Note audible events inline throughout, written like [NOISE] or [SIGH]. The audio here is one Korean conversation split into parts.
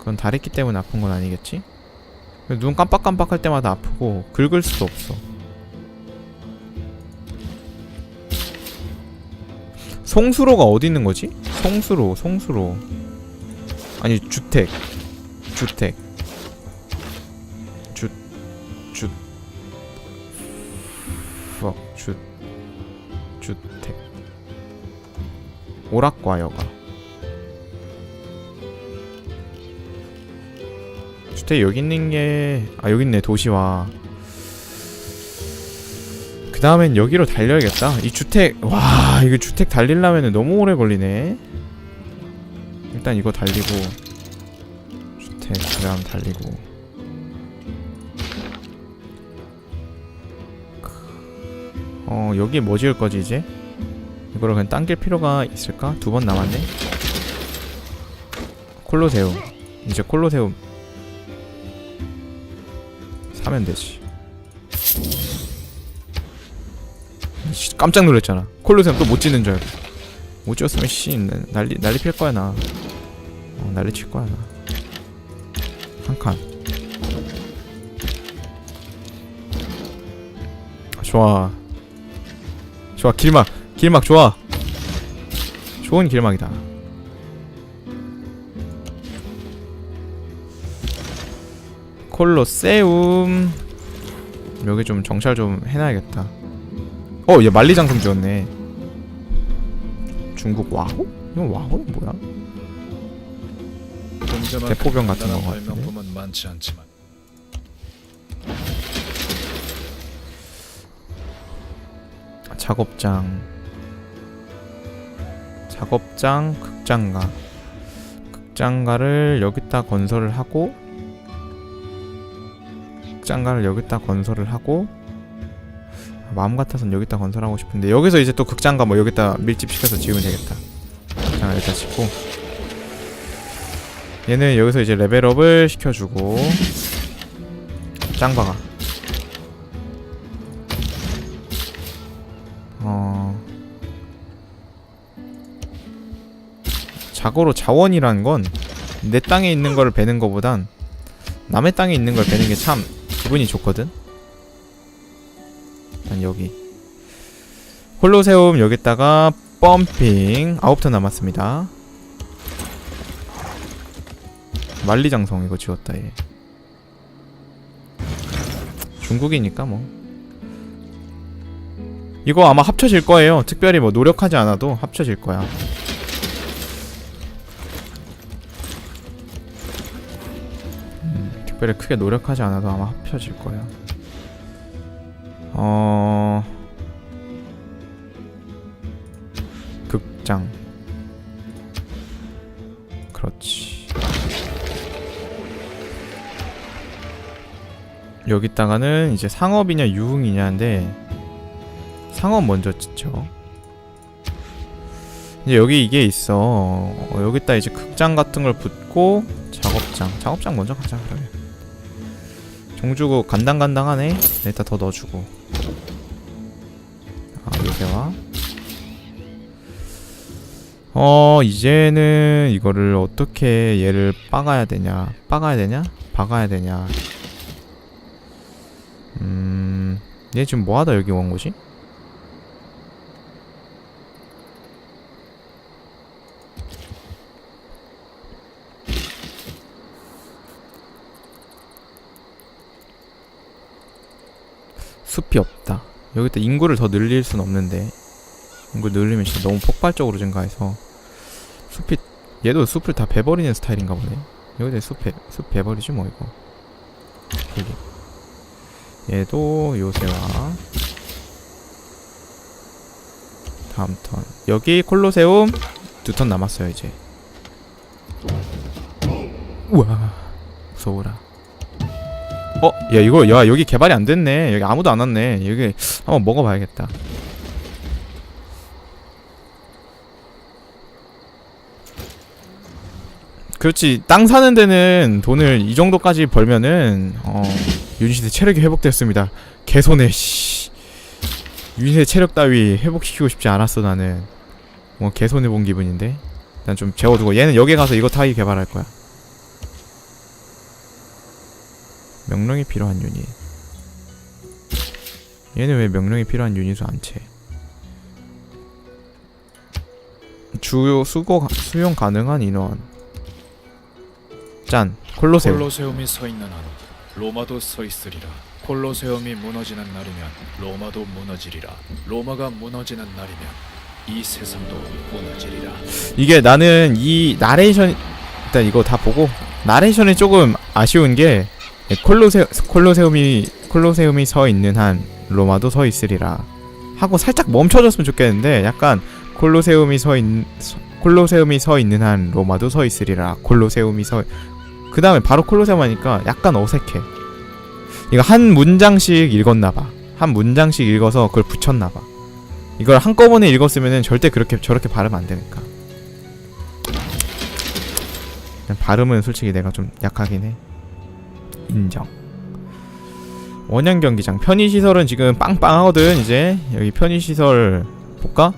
그건 다리끼 때문에 아픈 건 아니겠지? 눈 깜빡깜빡 할 때마다 아프고 긁을 수도 없어. 송수로가 어디 있는 거지? 송수로, 송수로. 아니 주택, 주택, 주, 주, fuck, 주, 주택. 오락과여가. 주택 여기 있는 게, 아 여기 있네 도시와. 그 다음엔 여기로 달려야겠다. 이 주택, 와 이거 주택 달리려면 너무 오래 걸리네. 일단 이거 달리고 주택 그 다음 달리고 어 여기에 뭐 지을 거지 이제? 이거를 그냥 당길 필요가 있을까? 두 번 남았네 콜로세움 이제 콜로세움 사면 되지. 씨, 깜짝 놀랐잖아. 콜로세움 또못 짓는 줄 알고. 못 지었으면 씨 난리 난리 필 거야 나. 어, 난리 칠 거야 나한칸. 좋아. 좋아 길막 길막 좋아. 좋은 길막이다 콜로세움. 여기 좀 정찰 좀 해놔야겠다. 어 얘 만리장성 지었네. 중국 와호? 이건 와호는 뭐야? 대포병 같은 거 같은데? 작업장. 작업장 극장가. 극장가를 여기다 건설을 하고 극장가를 여기다 건설을 하고 마음 같아선 여기다 건설하고 싶은데 여기서 이제 또 극장가 뭐 여기다 밀집시켜서 지으면 되겠다. 극장가 여기다 짓고 얘는 여기서 이제 레벨업을 시켜주고 짱박아. 어 자고로 자원이란 건 내 땅에 있는 걸 베는 거보단 남의 땅에 있는 걸 베는 게 참 기분이 좋거든. 일단 여기 홀로세움 여기다가 펌핑 아홉 턴 남았습니다. 만리장성 이거 지웠다 얘. 중국이니까 뭐. 이거 아마 합쳐질 거예요. 특별히 뭐 노력하지 않아도 합쳐질 거야. 특별히 크게 노력하지 않아도 아마 합쳐질 거야. 어. 극장. 그렇지. 여기다가는 이제 상업이냐 유흥이냐인데 상업 먼저 짓죠. 이제 여기 이게 있어. 어, 여기다 이제 극장 같은 걸 붙고 작업장. 작업장 먼저 가자 그러면. 종주고 간당간당하네. 일단 더 넣어주고. 아 요새와. 어 이제는 이거를 어떻게 얘를 빠가야 되냐? 빠가야 되냐? 박아야 되냐? 음. 얘 지금 뭐하다 여기 온 거지? 숲이 없다. 여기다 인구를 더 늘릴 순 없는데 인구 늘리면 진짜 너무 폭발적으로 증가해서 숲이 얘도 숲을 다 베버리는 스타일인가 보네. 여기다 숲, 배, 숲 베버리지 뭐 이거. 여기. 얘도 요새와 다음 턴 여기 콜로세움 두 턴 남았어요 이제. 우와 무서워라. 어? 야 이거 야 여기 개발이 안 됐네. 여기 아무도 안 왔네. 여기 한번 먹어봐야겠다. 그렇지. 땅 사는 데는 돈을 이 정도까지 벌면은 어 유닛의 체력이 회복됐습니다. 개손해 씨. 유닛의 체력 따위 회복시키고 싶지 않았어 나는. 뭐 개손해 본 기분인데. 난좀 재워두고 얘는 여기 가서 이거 타기 개발할 거야 명령이 필요한 유닛 얘는 왜 명령이 필요한 유닛을 안 채? 주요 수고 수용 가능한 인원 짠 콜로세움 콜로세움이 서 있는 한 로마도 서 있으리라. 콜로세움이 무너지는 날이면 로마도 무너지리라. 로마가 무너지는 날이면 이 세상도 무너지리라. 이게 나는 이 나레이션 일단 이거 다 보고 나레이션이 조금 아쉬운 게 콜로세 콜로세움이 콜로세움이 서 있는 한 로마도 서 있으리라. 하고 살짝 멈춰줬으면 좋겠는데 약간 콜로세움이 서 있, 콜로세움이 서 있는 한 로마도 서 있으리라. 콜로세움이 서 그 다음에 바로 콜로세움 하니까 약간 어색해. 이거 한 문장씩 읽었나봐. 한 문장씩 읽어서 그걸 붙였나봐. 이걸 한꺼번에 읽었으면은 절대 그렇게 저렇게 발음 안 되니까. 발음은 솔직히 내가 좀 약하긴 해 인정. 원양 경기장. 편의시설은 지금 빵빵하거든 이제. 여기 편의시설 볼까?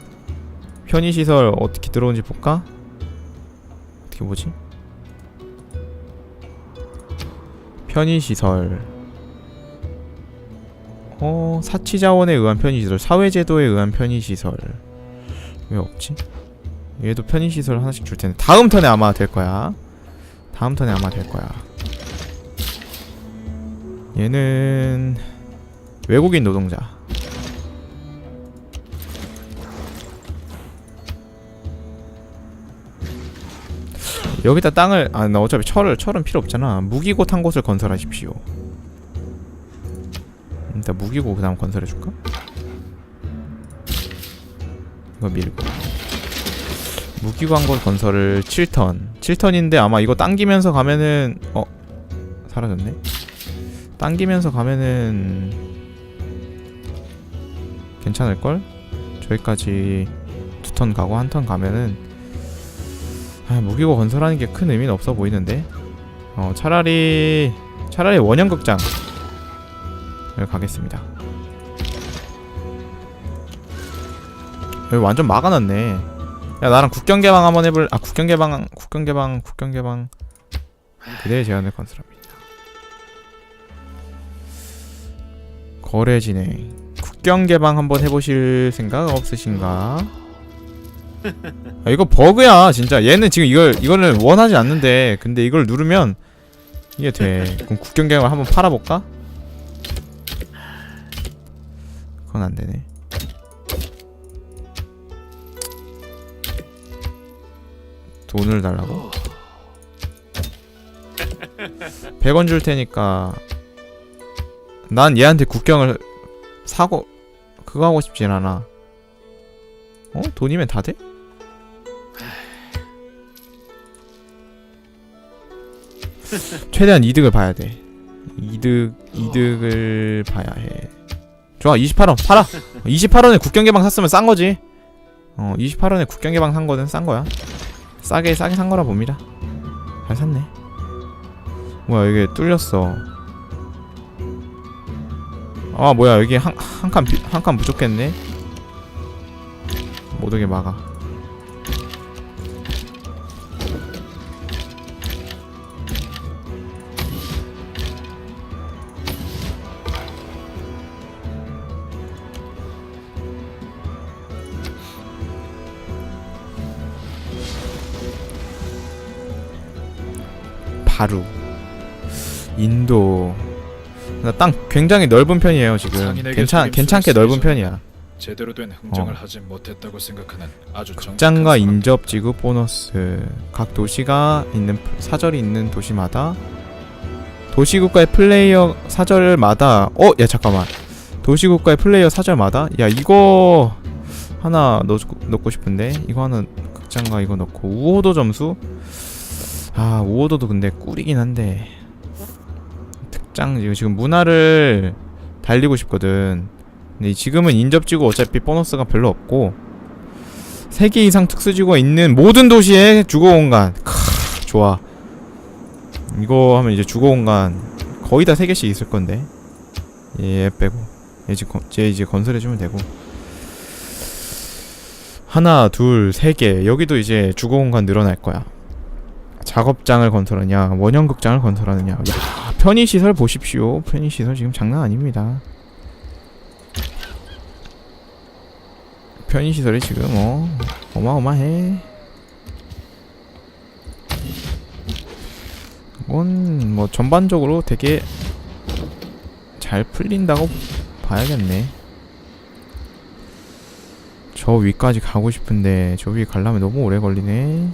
편의시설 어떻게 들어온지 볼까? 어떻게 보지? 편의시설. 어 사치자원에 의한 편의시설. 사회제도에 의한 편의시설. 왜 없지? 얘도 편의시설 하나씩 줄 텐데 다음 턴에 아마 될 거야. 다음 턴에 아마 될 거야 얘는 외국인 노동자. 여기다 땅을 아 나 어차피 철을 철은 필요 없잖아. 무기고 한 곳을 건설하십시오. 일단 무기고 그 다음 건설해줄까? 이거 밀고. 무기고 한 곳 건설을 7턴. 7턴인데 아마 이거 당기면서 가면은 어 사라졌네 당기면서 가면은 괜찮을걸? 저기까지 두 턴 가고 한 턴 가면은 아, 무기고 건설하는 게 큰 의미는 없어 보이는데. 어 차라리 차라리 원형극장을 가겠습니다. 여기 완전 막아놨네. 야 나랑 국경 개방 한번 해볼 아 국경 개방 국경 개방 국경 개방. 그대의 제안을 건설합니다 거래 진행 국경 개방 한번 해보실 생각 없으신가? 아, 이거 버그야 진짜 얘는 지금 이걸 이거는 원하지 않는데 근데 이걸 누르면 이게 돼 그럼 국경 개방 한번 팔아볼까? 그건 안 되네 돈을 달라고? [LAUGHS] 100원 줄 테니까 난 얘한테 국경을 사고 그거 하고 싶진 않아. 어? 돈이면 다 돼? [LAUGHS] 최대한 이득을 봐야 돼. 이득 이득을 봐야 해. 좋아, 28원 팔아. 28원에 국경 개방 샀으면 싼 거지. 어, 28원에 국경 개방 산 거는 싼 거야. 싸게 싸게 산 거라 봅니다. 잘 샀네. 뭐야 이게 뚫렸어. 아 뭐야 여기 한 한 칸 한 칸 부족했네. 못 오게 막아. 바루 인도 나 땅 굉장히 넓은 편이에요 지금. 괜찮 괜찮게 넓은 편이야. 제대로 된 흥정을 어. 하지 못했다고 생각하는 아주 극장과. 인접 지급 보너스. 각 도시가 있는 사절이 있는 도시마다 도시국가의 플레이어 사절마다 어? 야 잠깐만. 도시국가의 플레이어 사절마다? 야 이거 하나 넣, 넣고 싶은데? 이거 하나 극장과 이거 넣고. 우호도 점수? 아 우호도도 근데 꿀이긴 한데 특장 지금 문화를 달리고 싶거든. 근데 지금은 인접지구 어차피 보너스가 별로 없고 3개 이상 특수지구가 있는 모든 도시의 주거공간. 크 좋아. 이거 하면 이제 주거공간 거의 다 3개씩 있을 건데. 얘 빼고 얘 이제, 건- 얘 이제 건설해주면 되고. 하나 둘 세 개. 여기도 이제 주거공간 늘어날 거야. 작업장을 건설하냐 원형극장을 건설하느냐. 다 편의시설 보십시오. 편의시설 지금 장난 아닙니다. 편의시설이 지금 어 어마어마해. 이건 뭐 전반적으로 되게 잘 풀린다고 봐야겠네. 저 위까지 가고 싶은데 저 위 가려면 너무 오래 걸리네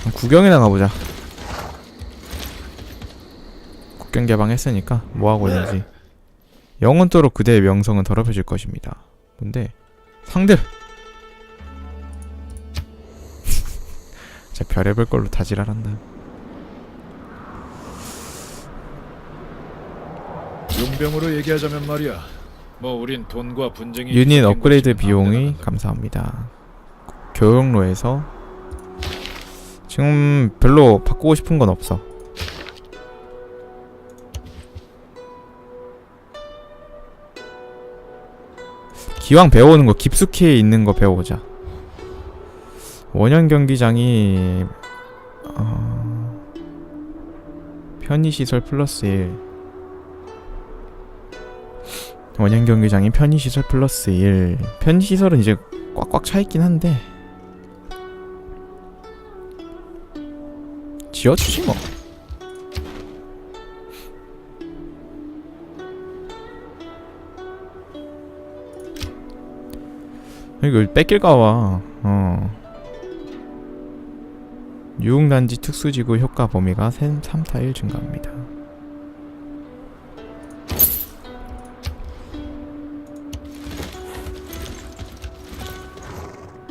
그럼 구경이나 가보자. 국경 개방했으니까 뭐하고 있는지. 영원토록 그대의 명성은 더럽혀질 것입니다. 근데 상대 [LAUGHS] 진짜 별의별 걸로 다 지랄한다. 용병으로 얘기하자면 말이야. 뭐 우린 돈과 분쟁이 유닛 업그레이드 비용이 감사합니다. 교역로에서 지금 별로 바꾸고 싶은 건 없어. 기왕 배워오는 거 깊숙이 있는 거 배워보자. 원형 경기장이 어... 편의시설 플러스 1 원형 경기장이 편의시설 플러스 1 편의시설은 이제 꽉꽉 차있긴 한데 지어주지 뭐. 이거 뺏길까봐. 어. 유흥단지 특수지구 효과 범위가 3타일 증가합니다.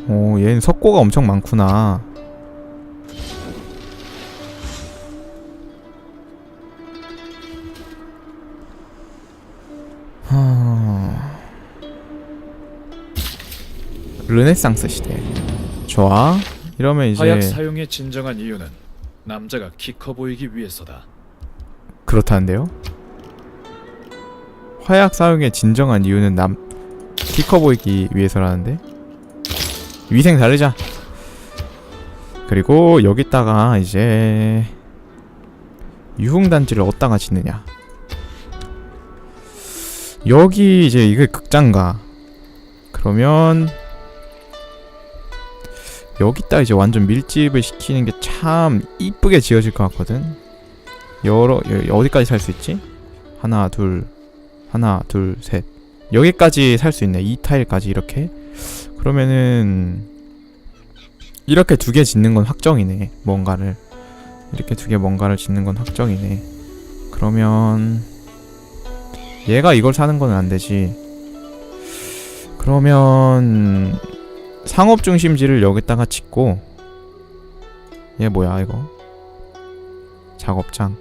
오, 얘는 석고가 엄청 많구나. 르네상스 시대. 좋아. 이러면 이제 화약 사용의 진정한 이유는 남자가 키 커 보이기 위해서다. 그렇다는데요? 화약 사용의 진정한 이유는 남 키 커 보이기 위해서라는데? 위생 다르자. 그리고 여기다가 이제 유흥단지를 어디다가 짓느냐. 여기 이제 이게 극장가. 그러면 여기다 이제 완전 밀집을 시키는 게 참 이쁘게 지어질 것 같거든. 여러 여- 어디까지 살 수 있지? 하나 둘 하나 둘 셋 여기까지 살 수 있네. 이 타일까지 이렇게. 그러면은 이렇게 두 개 짓는 건 확정이네. 뭔가를 이렇게 두 개 뭔가를 짓는 건 확정이네. 그러면 얘가 이걸 사는 건 안 되지. 그러면 상업 중심지를 여기다가 짓고 얘 뭐야 이거? 작업장.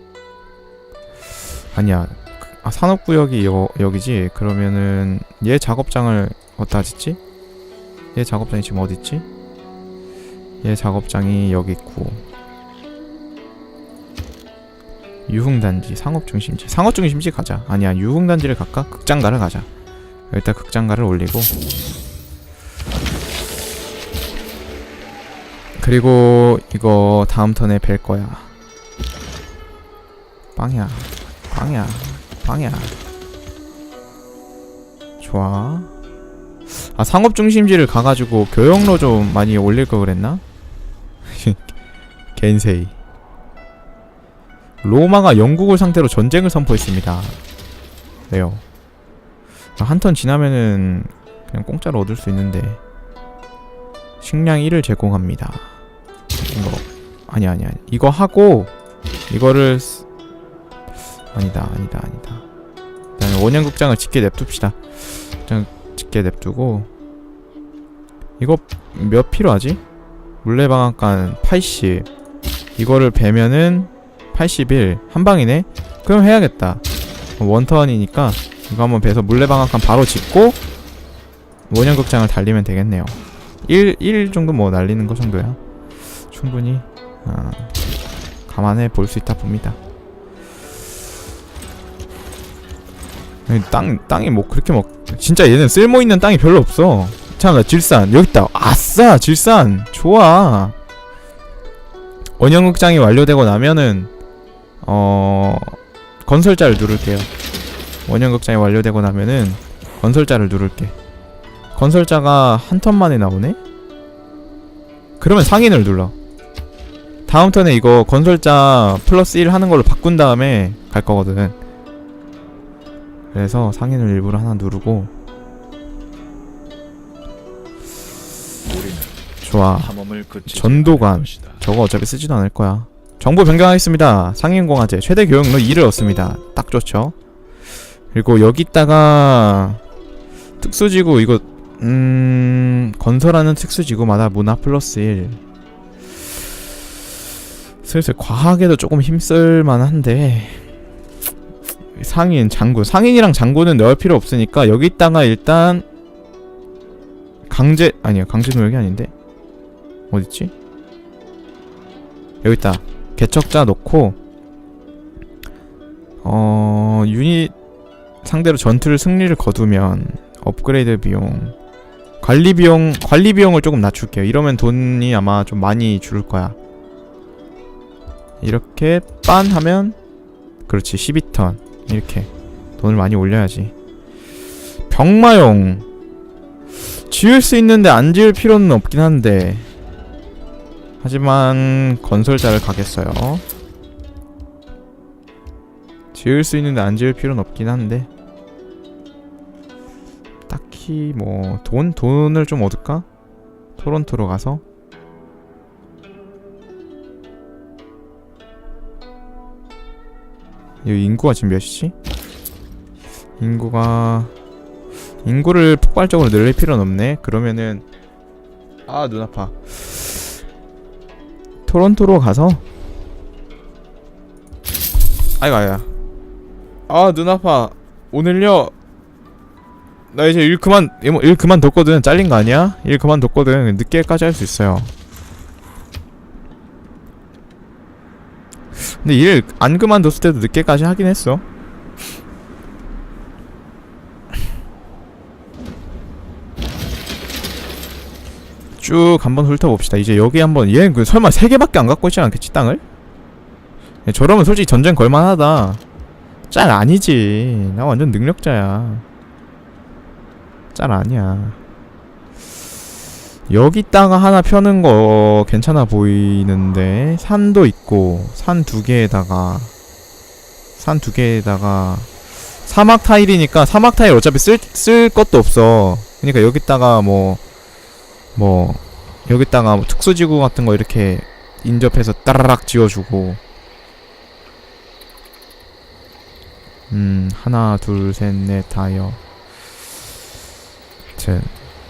아니야. 아 산업구역이 여, 여기지. 그러면은 얘 작업장을 어디다 짓지? 얘 작업장이 지금 어디 있지? 얘 작업장이 여기 있고 유흥단지 상업중심지 상업중심지 가자 아니야 유흥단지를 갈까? 극장가를 가자 일단 극장가를 올리고 그리고 이거 다음 턴에 뵐 거야 빵야 빵야 빵야 좋아 아 상업 중심지를 가가지고 교역로 좀 많이 올릴 걸 그랬나? [LAUGHS] 겐세이 로마가 영국을 상대로 전쟁을 선포했습니다. 왜요? 한 턴 지나면은 그냥 공짜로 얻을 수 있는데 식량 1을 제공합니다. 이거 아니 아니 아니 이거 하고 이거를 쓰... 아니다 아니다 아니다. 일단 원형극장을 짓게 냅둡시다. 그냥 짓게 냅두고 이거 몇 필요하지? 물레방앗간 80 이거를 베면은 81 한방이네? 그럼 해야겠다 원턴이니까 이거 한번 베서 물레방앗간 바로 짓고 원형극장을 달리면 되겠네요 1, 1 정도 뭐 날리는 거 정도야 충분히 아, 감안해 볼 수 있다 봅니다 땅, 땅이 뭐 그렇게 뭐 진짜 얘는 쓸모 있는 땅이 별로 없어. 잠깐 질산 여기 있다. 아싸 질산 좋아. 원형 극장이 완료되고 나면은 어 건설자를 누를게요. 원형 극장이 완료되고 나면은 건설자를 누를게. 건설자가 한 턴 만에 나오네? 그러면 상인을 눌러. 다음 턴에 이거 건설자 플러스 1 하는 걸로 바꾼 다음에 갈 거거든. 그래서 상인을 일부러 하나 누르고 좋아. 전도관. 저거 어차피 쓰지도 않을 거야. 정보 변경하겠습니다. 상인공화제 최대 교육로 2를 얻습니다. 딱 좋죠. 그리고 여기다가 특수지구 이거 음 건설하는 특수지구마다 문화 플러스 1 슬슬 과학에도 조금 힘쓸 만 한데 상인 장군 상인이랑 장군은 넣을 필요 없으니까 여기다가 일단 강제 아니야 강제 노역이 아닌데 어딨지? 여기 있다. 개척자 넣고 어 유닛 상대로 전투를 승리를 거두면 업그레이드 비용 관리 비용 관리 비용을 조금 낮출게요. 이러면 돈이 아마 좀 많이 줄 거야. 이렇게 빤 하면 그렇지 12턴 이렇게 돈을 많이 올려야지. 병마용 지을 수 있는데 안 지을 필요는 없긴 한데 하지만 건설자를 가겠어요. 지을 수 있는데 안 지을 필요는 없긴 한데 딱히 뭐 돈 돈을 좀 얻을까? 토론토로 가서 여기 인구가 지금 몇이지? 인구가 인구를 폭발적으로 늘릴 필요는 없네. 그러면은 아 눈 아파. 토론토로 가서? 아이고 아야. 아눈 아파. 오늘요? 나 이제 일 그만 일- 일 그만 뒀거든. 잘린 거 아니야? 일 그만 뒀거든. 늦게까지 할 수 있어요 근데 일 안 그만뒀을 때도 늦게까지 하긴 했어 쭉 한번 훑어봅시다. 이제 여기 한번 얘그 설마 세 개밖에 안 갖고 있지 않겠지 땅을? 야, 저러면 솔직히 전쟁 걸만하다. 짤 아니지. 나 완전 능력자야. 짤 아니야. 여기다가 하나 펴는 거 괜찮아 보이는데 산도 있고 산 두 개에다가 산 두 개에다가 사막 타일이니까 사막 타일 어차피 쓸, 쓸 것도 없어. 그러니까 여기다가 뭐뭐 여기다가 뭐 특수지구 같은 거 이렇게 인접해서 따라락 지어주고 음 하나 둘 셋넷제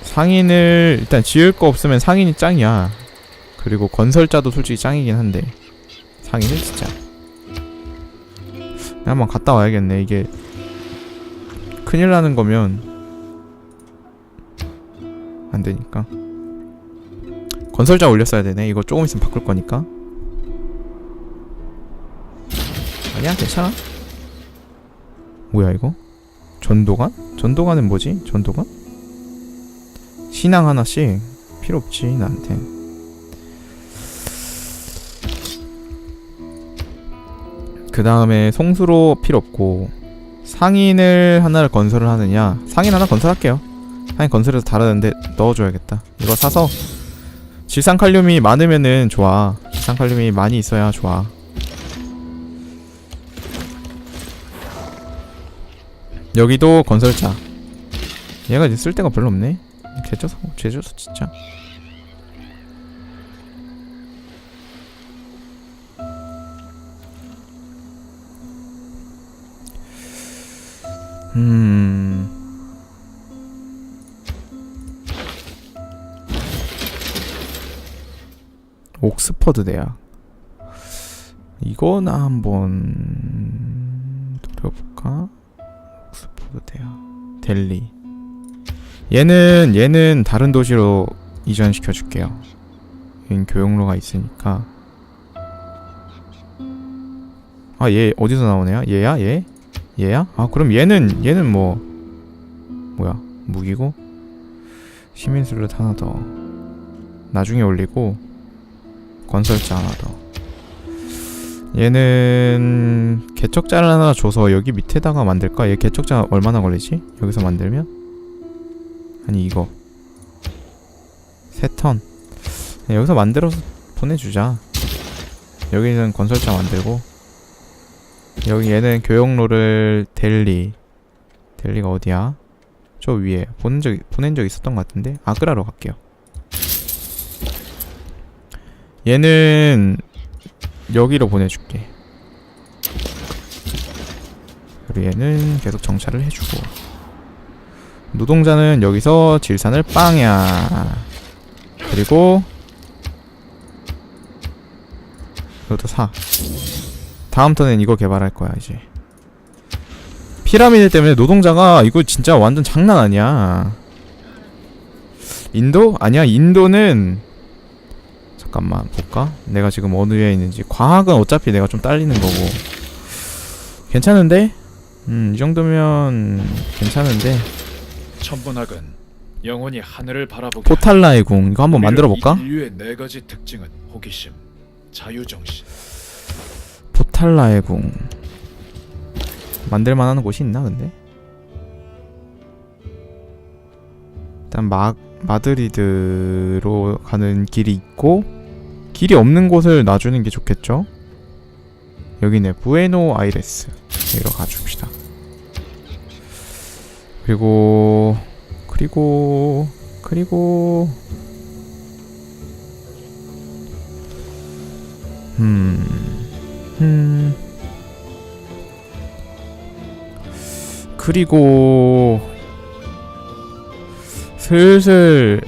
상인을 일단 지을 거 없으면 상인이 짱이야 그리고 건설자도 솔직히 짱이긴 한데 상인은 진짜 한번 갔다 와야겠네 이게 큰일 나는 거면 안 되니까 건설자 올렸어야 되네. 이거 조금 있으면 바꿀 거니까. 아니야, 괜찮아. 뭐야 이거? 전도관? 전도관은 뭐지? 전도관? 신앙 하나씩 필요 없지 나한테. 그 다음에 송수로 필요 없고 상인을 하나를 건설을 하느냐? 상인 하나 건설할게요. 상인 건설해서 다르는데 넣어줘야겠다. 이거 사서 질산칼륨이 많으면은 좋아. 질산칼륨이 많이 있어야 좋아. 여기도 건설자. 얘가 이제 쓸데가 별로 없네. 개줘서 개줘서 진짜. 음. 옥스퍼드 대학 이거나 한번 노려볼까? 옥스퍼드 대학 델리 얘는 얘는 다른 도시로 이전시켜 줄게요 얘는 교역로가 있으니까 아 얘 어디서 나오네요? 얘야 얘? 얘야? 아 그럼 얘는 얘는 뭐 뭐야 무기고 시민슬롯 하나 더 나중에 올리고 건설자 하나 더 얘는 개척자를 하나 줘서 여기 밑에다가 만들까? 얘 개척자 얼마나 걸리지? 여기서 만들면? 아니 이거. 세턴. 여기서 만들어서 보내주자. 여기는 건설자 만들고. 여기 얘는 교역로를 델리. 델리가 어디야? 저 위에. 보낸 적 보낸 적 있었던 것 같은데? 아그라로 갈게요. 얘는 여기로 보내줄게. 그리고 얘는 계속 정찰을 해주고 노동자는 여기서 질산을 빵야. 그리고 이것도 사. 다음 턴엔 이거 개발할 거야 이제. 피라미드 때문에 노동자가 이거 진짜 완전 장난 아니야. 인도? 아니야 인도는 잠깐만 볼까? 내가 지금 어느 에 있는지 과학은 어차피 내가 좀 딸리는 거고 괜찮은데? 음, 이 정도면 괜찮은데 천문학은 영원히 하늘을 바라보게 포탈라의 궁 이거 한번 만들어 볼까? 인류의 네 가지 특징은 호기심, 자유정신, 포탈라의 궁 만들 만한 곳이 있나 근데? 일단 마 마드리드로 가는 길이 있고 길이 없는 곳을 놔주는 게 좋겠죠? 여기네 부에노 아이레스 여기로 가줍시다. 그리고 그리고 그리고. 음. 음. 그리고. 슬슬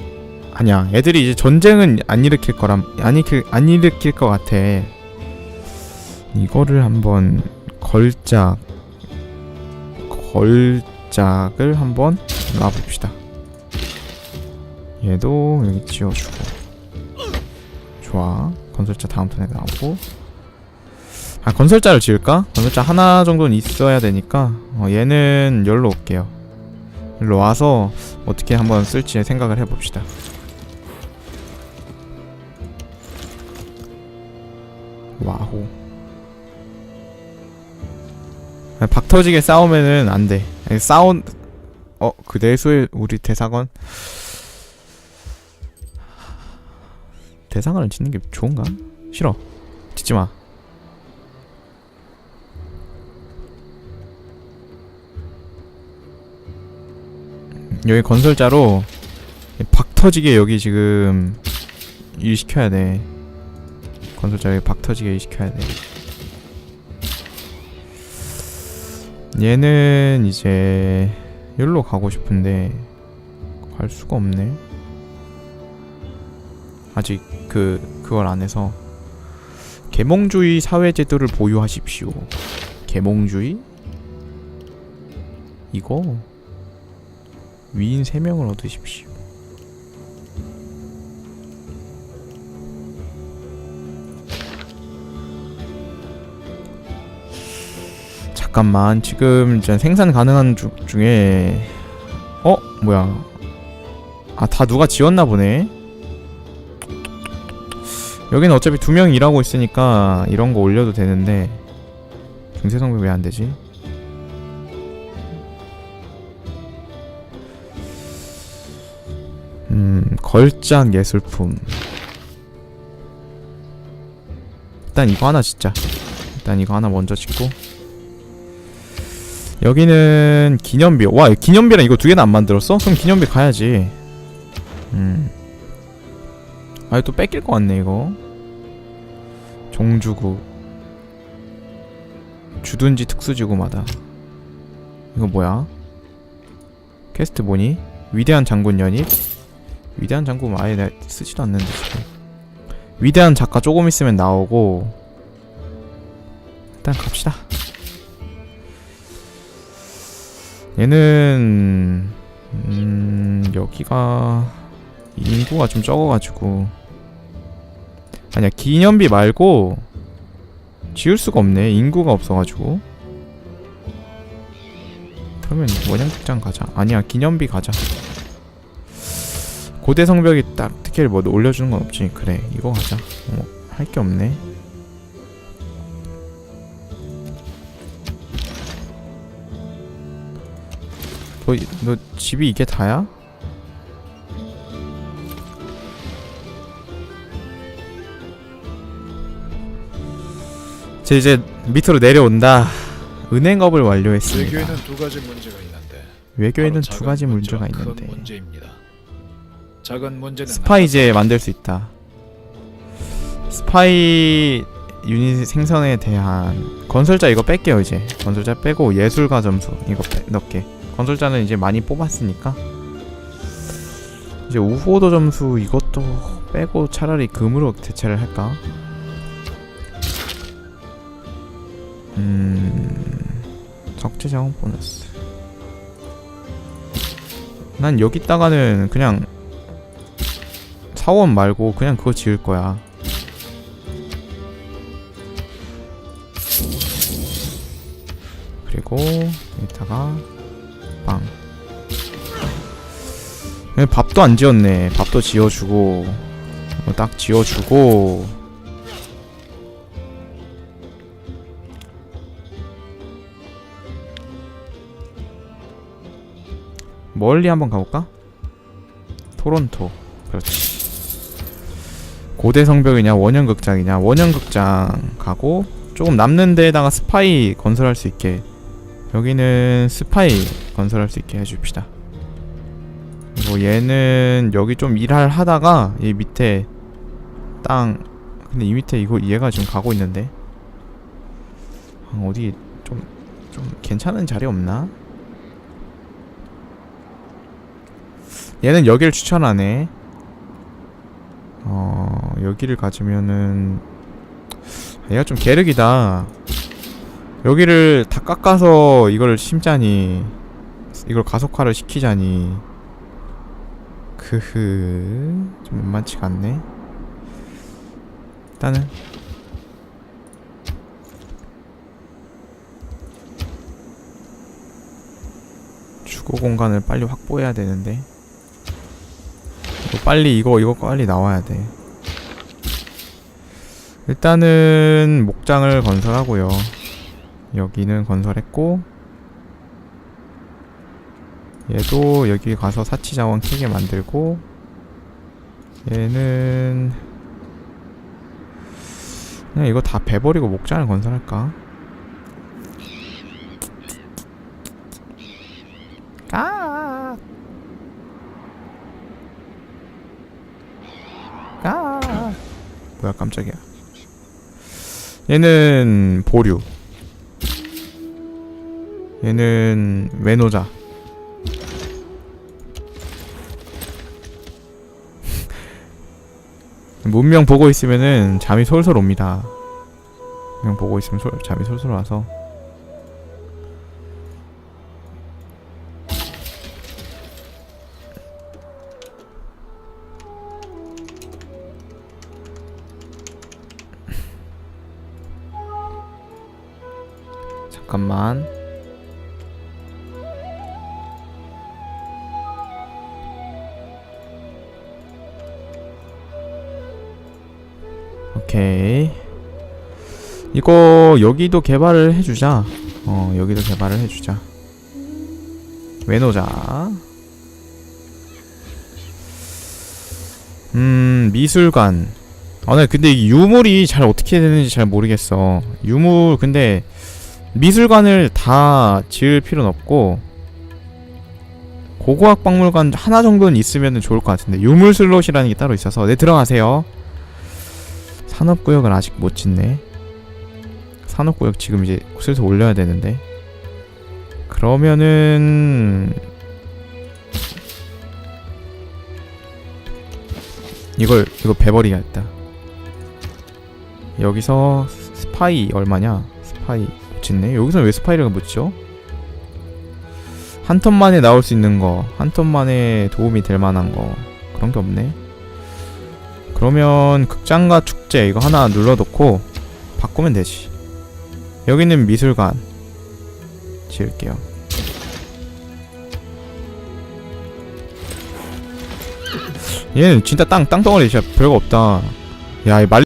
아니야. 애들이 이제 전쟁은 안 일으킬 거람 안 일으킬 안 일으킬 것 같아. 이거를 한번 걸작 걸 작을 한번 놔봅시다. 얘도 여기 지어주고. 좋아. 건설자 다음 턴에 나오고. 아 건설자를 지을까? 건설자 하나 정도는 있어야 되니까 어, 얘는 열로 올게요. 일로 와서 어떻게 한번 쓸지 생각을 해봅시다. 와호 아, 박 터지게 싸우면은 안돼 싸운 어그 내수의 우리 대사관 대사관을 짓는 게 좋은가? 싫어 짓지 마 여기 건설자로 박 터지게 여기 지금 일 시켜야 돼. 건설자 여기 박 터지게 일 시켜야 돼. 얘는 이제 여기로 가고 싶은데 갈 수가 없네. 아직 그 그걸 안 해서 계몽주의 사회 제도를 보유하십시오. 계몽주의? 이거 위인 3명을 얻으십시오. 잠깐만 지금 이제 생산 가능한 주, 중에 어 뭐야 아 다 누가 지었나 보네 여기는 어차피 두명 일하고 있으니까 이런 거 올려도 되는데 중세성배 왜안 되지? 음, 걸작 예술품. 일단 이거 하나 짓자. 일단 이거 하나 먼저 짓고. 여기는 기념비. 와, 기념비랑 이거 두 개나 안 만들었어? 그럼 기념비 가야지. 음. 아, 또 뺏길 것 같네, 이거. 종주국. 주둔지 특수지구마다. 이거 뭐야? 퀘스트 뭐니? 위대한 장군 연입? 위대한 장군 아예 내가 쓰지도 않는데 지금 위대한 작가 조금 있으면 나오고 일단 갑시다 얘는 음 여기가 인구가 좀 적어가지고. 아니야 기념비 말고 지을 수가 없네. 인구가 없어가지고. 그러면 원양극장 가자. 아니야 기념비 가자. 고대 성벽이 딱 특혜를 뭐 올려주는 건 없지. 그래 이거 가자. 어, 할게 없네 너, 너 집이 이게 다야? 제 이제 밑으로 내려온다. 은행업을 완료했습니다. 외교에는 두 가지 문제가 있는데 외교에는 두 가지 문제가 큰 있는데. 작은 문제는 스파이제 만들 수 있다. 스파이 유닛 생성에 대한 건설자 이거 뺄게요 이제 건설자 빼고 예술가 점수 이거 빼, 넣게 건설자는 이제 많이 뽑았으니까 이제 우호도 점수 이것도 빼고 차라리 금으로 대체를 할까? 음 적재 자원 보너스 난 여기다가는 그냥 사원 말고 그냥 그거 지을 거야. 그리고 여기다가 빵. 왜 밥도 안 지었네. 밥도 지어주고 어, 딱 지어주고 멀리 한번 가볼까? 토론토. 그렇지. 고대 성벽이냐 원형극장이냐 원형극장 가고 조금 남는 데에다가 스파이 건설할 수 있게 여기는 스파이 건설할 수 있게 해줍시다. 그리고 얘는 여기 좀 일할 하다가 이 밑에 땅 근데 이 밑에 이거 얘가 지금 가고 있는데 아, 어디 좀 좀 괜찮은 자리 없나? 얘는 여기를 추천하네. 어 여기를 가지면은 얘가 좀 계륵이다. 여기를 다 깎아서 이걸 심자니 이걸 가속화를 시키자니 크흐 좀 만만치가 않네. 일단은 주거 공간을 빨리 확보해야 되는데 이거 빨리 이거 이거 빨리 나와야 돼. 일단은 목장을 건설하고요. 여기는 건설했고 얘도 여기 가서 사치 자원 캐게 만들고 얘는 그냥 이거 다 베버리고 목장을 건설할까? 까. 까. 뭐야 깜짝이야. 얘는 보류. 얘는 외노자. [LAUGHS] 문명 보고 있으면은 잠이 솔솔 옵니다. 문명 보고 있으면 솔, 잠이 솔솔 와서. 잠깐만. 이거 여기도 개발을 해주자. 어 여기도 개발을 해주자. 외노자. 음 미술관. 아나 근데 이 유물이 잘 어떻게 되는지 잘 모르겠어. 유물 근데 미술관을 다 지을 필요는 없고 고고학 박물관 하나 정도는 있으면 좋을 것 같은데 유물 슬롯이라는 게 따로 있어서 네 들어가세요. 산업구역을 아직 못 짓네. 산업구역 지금 이제 슬슬 올려야 되는데. 그러면은 이걸 이거 배버리겠다. 여기서 스파이 얼마냐? 스파이 못 짓네. 여기서 왜 스파이를 못 짓죠? 한 턴 만에 나올 수 있는 거, 한 턴 만에 도움이 될 만한 거 그런 게 없네. 그러면 극장과 축제 이거 하나 눌러놓고 바꾸면 되지. 여기는 미술관 지을게요. 얘는 진짜 땅 땅덩어리 진짜 별거 없다. 야, 이 말.